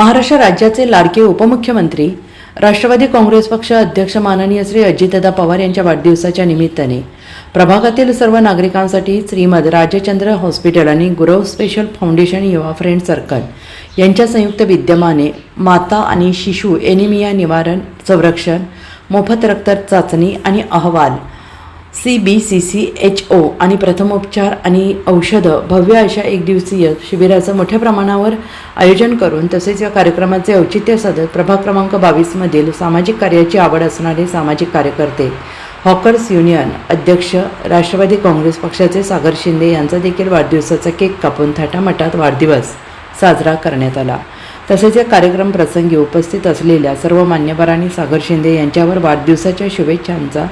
महाराष्ट्र राज्याचे लाडके उपमुख्यमंत्री राष्ट्रवादी काँग्रेस पक्ष अध्यक्ष माननीय श्री अजितदादा पवार यांच्या वाढदिवसाच्या निमित्ताने प्रभागातील सर्व नागरिकांसाठी श्रीमद राजचंद्र हॉस्पिटल आणि गुरव स्पेशल फाउंडेशन युवा फ्रेंड सर्कल यांच्या संयुक्त विद्यमाने माता आणि शिशु एनिमिया निवारण संरक्षण मोफत रक्त चाचणी आणि अहवाल C B C C H O आणि प्रथमोपचार आणि औषधं. भव्य अशा एक दिवसीय शिबिराचं मोठ्या प्रमाणावर आयोजन करून तसेच या कार्यक्रमाचे औचित्य साधत प्रभाग क्रमांक बावीसमधील सामाजिक कार्याची आवड असणारे सामाजिक कार्यकर्ते हॉकर्स युनियन अध्यक्ष राष्ट्रवादी काँग्रेस पक्षाचे सागर शिंदे यांचा देखील वाढदिवसाचा केक कापून थाटामाटात वाढदिवस साजरा करण्यात आला. तसेच या कार्यक्रम प्रसंगी उपस्थित असलेल्या सर्व मान्यवरांनी सागर शिंदे यांच्यावर वाढदिवसाच्या शुभेच्छांचा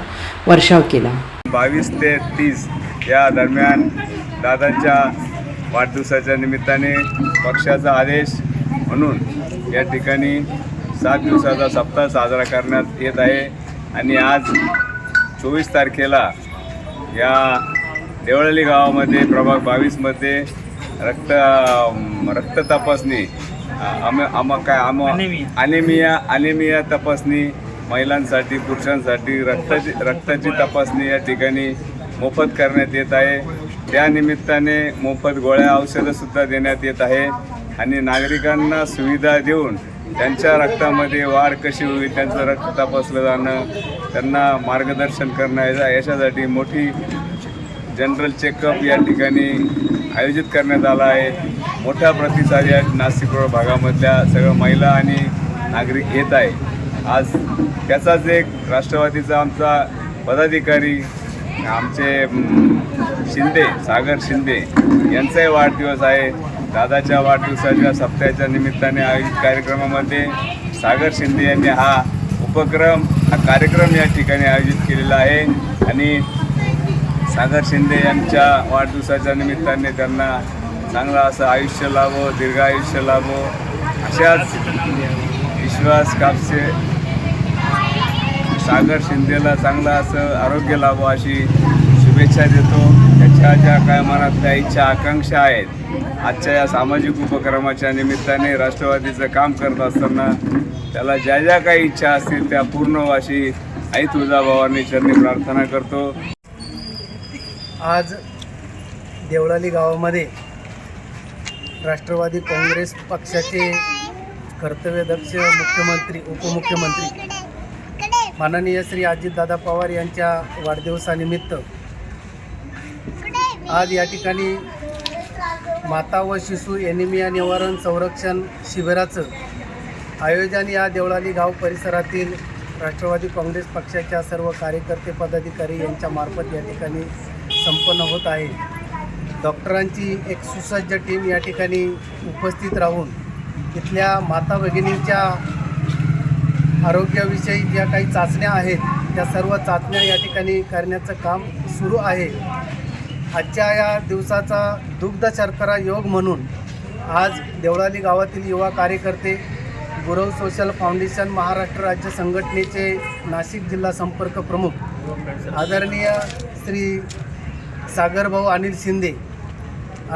वर्षाव केला. बावीस ते तीस या दरम्यान दादांच्या वाढदिवसाच्या निमित्ताने पक्षाचा आदेश म्हणून या ठिकाणी सात दिवसाचा सप्ताह साजरा करण्यात येत आहे. आणि आज चोवीस तारखेला या देवळली गावामध्ये प्रभाग बावीसमध्ये रक्त रक्त तपासणी आम आम काय आम अनेमिया. अनेमिया तपासणी महिलांसाठी पुरुषांसाठी रक्ताची रक्ताची तपासणी या ठिकाणी मोफत करण्यात येत आहे. त्या निमित्ताने मोफत गोळ्या औषधंसुद्धा देण्यात येत आहे. आणि नागरिकांना सुविधा देऊन त्यांच्या रक्तामध्ये वाढ कशी होईल त्यांचं रक्त तपासलं जाणं त्यांना मार्गदर्शन करणं याच्या याच्यासाठी मोठी जनरल चेकअप या ठिकाणी आयोजित करण्यात आला आहे. मोठा प्रतिसाद या नाशिक रोड भागामधल्या सगळ्या महिला आणि नागरिक येत आहे. आज त्याचाच एक राष्ट्रवादीचा आमचा पदाधिकारी आमचे शिंदे सागर शिंदे यांचाही वाढदिवस आहे. दादाच्या वाढदिवसाच्या सप्त्याच्या निमित्ताने आयोजित कार्यक्रमामध्ये सागर शिंदे यांनी हा उपक्रम हा कार्यक्रम या ठिकाणी आयोजित केलेला आहे. आणि सागर शिंदे यांच्या वाढदिवसाच्या निमित्ताने त्यांना चांगलं असं आयुष्य लाभो दीर्घ आयुष्य लाभो. अशाच विश्वास कापसे. सागर शिंदेला चांगलं असं आरोग्य लाभो अशी शुभेच्छा देतो. त्याच्या ज्या काय मनातल्या इच्छा आकांक्षा आहेत आजच्या या सामाजिक उपक्रमाच्या निमित्ताने राष्ट्रवादीचं काम करत असताना त्याला ज्या ज्या काही इच्छा असतील त्या पूर्ण अशी आई तुळजाभावांनी चरणी प्रार्थना करतो. आज देवळाली गावामध्ये राष्ट्रवादी काँग्रेस पक्षाचे कर्तव्यदक्ष मुख्यमंत्री उपमुख्यमंत्री. माननीय श्री अजितदादा पवार यांच्या वाढदिवसानिमित्त आज या ठिकाणी माता व शिशु एनिमिया निवारण संरक्षण शिबिराचं आयोजन या देवळाली गाव परिसरातील राष्ट्रवादी काँग्रेस पक्षाच्या सर्व कार्यकर्ते पदाधिकारी यांच्यामार्फत या ठिकाणी संपन्न होत आहे. डॉक्टरांची एक सुसज्ज टीम या ठिकाणी उपस्थित राहून इथल्या माता भगिनींच्या आरोग्याविषयी ज्या काही चाचण्या आहेत त्या सर्व चाचण्या या ठिकाणी करण्याचं काम सुरू आहे. आजच्या या दिवसाचा दुग्ध शर्करा योग म्हणून आज देवळाली गावातील युवा कार्यकर्ते गुरव सोशल फाउंडेशन महाराष्ट्र राज्य संघटनेचे नाशिक जिल्हा संपर्क प्रमुख आदरणीय श्री सागरभाऊ अनिल शिंदे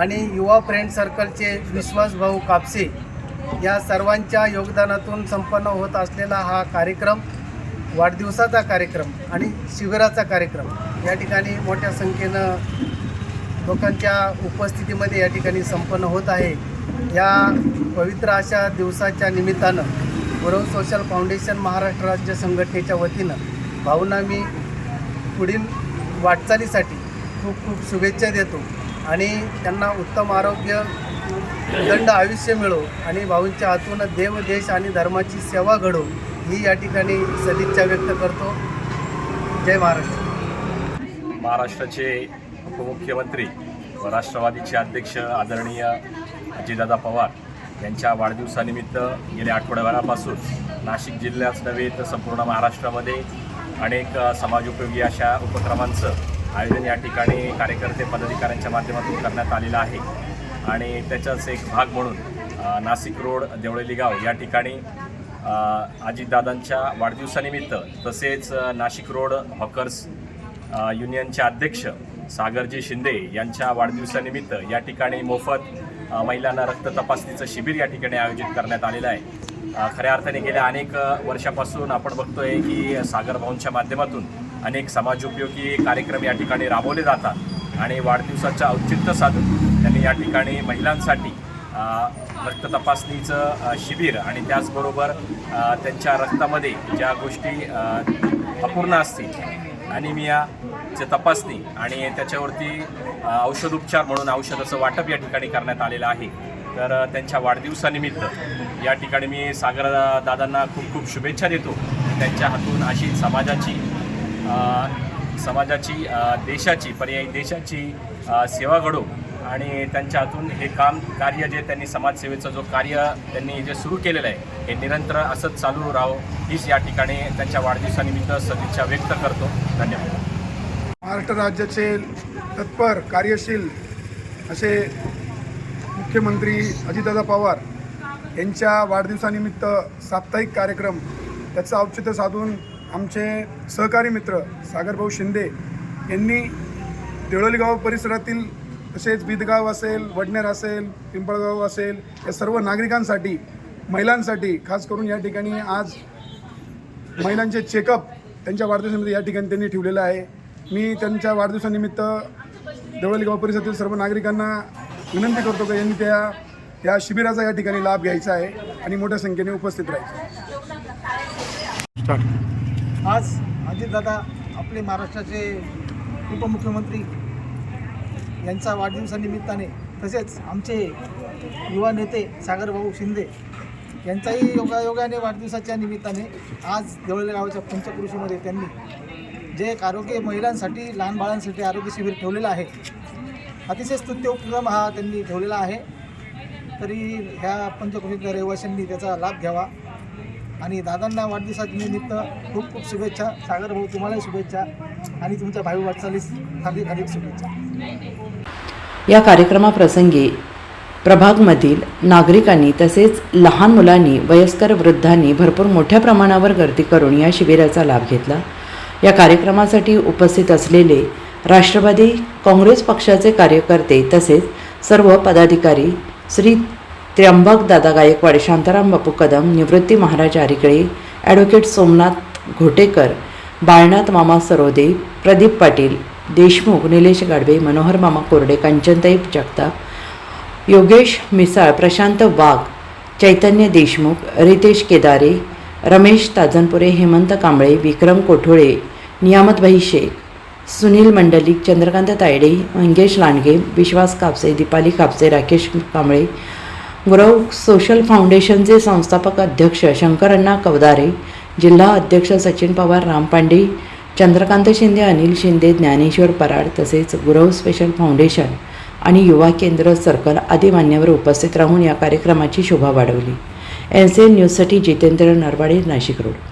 आणि युवा फ्रेंड सर्कलचे विश्वासभाऊ कापसे या सर्वांच्या योगदानातून संपन्न होत असलेला हा कार्यक्रम वाढदिवसाचा कार्यक्रम आणि शिबिराचा कार्यक्रम या ठिकाणी मोठ्या संख्येनं लोकांच्या उपस्थितीमध्ये या ठिकाणी संपन्न होत आहे. या पवित्र अशा दिवसाच्या निमित्तानं गुरव सोशल फाउंडेशन महाराष्ट्र राज्य संघटनेच्या वतीनं भावना मी पुढील वाटचालीसाठी खूप खूप शुभेच्छा देतो. आणि त्यांना उत्तम आरोग्य दंड आयुष्य मिळो आणि भाऊंच्या हातून देव देश आणि धर्माची सेवा घडो ही या ठिकाणी सदिच्छा व्यक्त करतो. जय महाराष्ट्र. महाराष्ट्राचे उपमुख्यमंत्री व राष्ट्रवादीचे अध्यक्ष आदरणीय अजितदादा पवार यांच्या वाढदिवसानिमित्त गेल्या आठवड्याभरापासून नाशिक जिल्ह्यात नव्हे तर संपूर्ण महाराष्ट्रामध्ये अनेक समाजोपयोगी अशा उपक्रमांचं आयोजन या ठिकाणी कार्यकर्ते पदाधिकाऱ्यांच्या माध्यमातून करण्यात आलेलं आहे. आणि त्याचाच एक भाग म्हणून नाशिक रोड देवळेली गाव या ठिकाणी अजितदादांच्या वाढदिवसानिमित्त तसेच नाशिक रोड हॉकर्स युनियनचे अध्यक्ष सागरजी शिंदे यांच्या वाढदिवसानिमित्त या ठिकाणी मोफत महिलांना रक्त तपासणीचं शिबिर या ठिकाणी आयोजित करण्यात आलेलं आहे. खऱ्या अर्थाने गेल्या अनेक वर्षापासून आपण बघतोय की सागर भाऊंच्या माध्यमातून अनेक समाजोपयोगी कार्यक्रम या ठिकाणी राबवले जातात. आणि वाढदिवसाचं औचित्य साधून त्यांनी या ठिकाणी महिलांसाठी रक्त तपासणीचं शिबिर आणि त्याचबरोबर त्यांच्या रक्तामध्ये ज्या गोष्टी अपूर्ण असतील ॲनिमियाची तपासणी आणि त्याच्यावरती औषधोपचार म्हणून औषधाचं वाटप या ठिकाणी करण्यात आलेलं आहे. तर त्यांच्या वाढदिवसानिमित्त या ठिकाणी मी सागर दादांना खूप खूप शुभेच्छा देतो. त्यांच्या हातून अशी समाजाची समाजाची देशाची पर्यायी देशाची सेवा घडो आणि त्यांच्या हातून हे काम कार्य जे त्यांनी समाजसेवेचं जो कार्य त्यांनी जे सुरू केलेलं आहे हे निरंतर असंच चालू राहो हीच या ठिकाणी त्यांच्या वाढदिवसानिमित्त सदिच्छा व्यक्त करतो. धन्यवाद. महाराष्ट्र राज्याचे तत्पर कार्यशील असे मुख्यमंत्री अजितदादा पवार यांच्या वाढदिवसानिमित्त साप्ताहिक कार्यक्रम त्याचं औचित्य साधून आमचे सहकारी मित्र सागरभाऊ शिंदे यांनी देवळलीगाव परिसरातील तसेच बिदगाव असेल वडनेर असेल पिंपळगाव असेल या सर्व नागरिकांसाठी महिलांसाठी खास करून या ठिकाणी आज महिलांचे चेकअप त्यांच्या वाढदिवसानिमित्त या ठिकाणी त्यांनी ठेवलेलं आहे. मी त्यांच्या वाढदिवसानिमित्त देवळलीगाव परिसरातील सर्व नागरिकांना विनंती करतो की यांनी त्या या शिबिराचा या ठिकाणी लाभ घ्यायचा आहे आणि मोठ्या संख्येने उपस्थित राहायचं. आज अजितदादा आपले महाराष्ट्राचे उपमुख्यमंत्री यांचा वाढदिवसानिमित्ताने तसेच आमचे युवा नेते सागरभाऊ शिंदे यांचाही योगायोगाने वाढदिवसाच्या निमित्ताने आज देवळे गावाच्या पंचकृषीमध्ये त्यांनी जे एक आरोग्य महिलांसाठी लहान बाळांसाठी आरोग्य शिबिर ठेवलेलं आहे अतिशय स्तुत्य उपक्रम हा त्यांनी ठेवलेला आहे. तरी ह्या पंचकृषीतल्या रहिवाशांनी त्याचा लाभ घ्यावा. आणि दादांना वाढदिवसानिमित्त खूप खूप शुभेच्छा. सागर भाऊ तुम्हालाही शुभेच्छा. आणि तुमच्या भावी वाटचालीस हार्दिक हार्दिक शुभेच्छा. या कार्यक्रमाप्रसंगी प्रभागमधील नागरिकांनी तसेच लहान मुलांनी वयस्कर वृद्धांनी भरपूर मोठ्या प्रमाणावर गर्दी करून या शिबिराचा लाभ घेतला. या कार्यक्रमासाठी उपस्थित असलेले राष्ट्रवादी काँग्रेस पक्षाचे कार्यकर्ते तसेच सर्व पदाधिकारी श्री त्र्यंबक दादा गायकवाड शांताराम बापू कदम निवृत्ती महाराज आरिकळे ॲडव्होकेट सोमनाथ घोटेकर बाळनाथ मामा सरोदे प्रदीप पाटील देशमुख निलेश गाडवे मनोहर मामा कोरडे कंचनताई जगताप योगेश मिसाळ प्रशांत वाघ चैतन्य देशमुख रितेश केदारे रमेश ताजनपुरे हेमंत कांबळे विक्रम कोठोळे नियामतभाई शेख सुनील मंडलिक चंद्रकांत तायडे मंगेश लांडगे विश्वास कापसे दीपाली कापसे राकेश कांबळे गुरव सोशल फाउंडेशनचे संस्थापक अध्यक्ष शंकरण्णा कवदारे जिल्हा अध्यक्ष सचिन पवार रामपांडे चंद्रकांत शिंदे अनिल शिंदे ज्ञानेश्वर पराड तसेच गुरव स्पेशल फाउंडेशन आणि युवा केंद्र सर्कल आदी मान्यवर उपस्थित राहून या कार्यक्रमाची शोभा वाढवली. एन सी एन न्यूजसाठी जितेंद्र नरवाडे नाशिक रोड.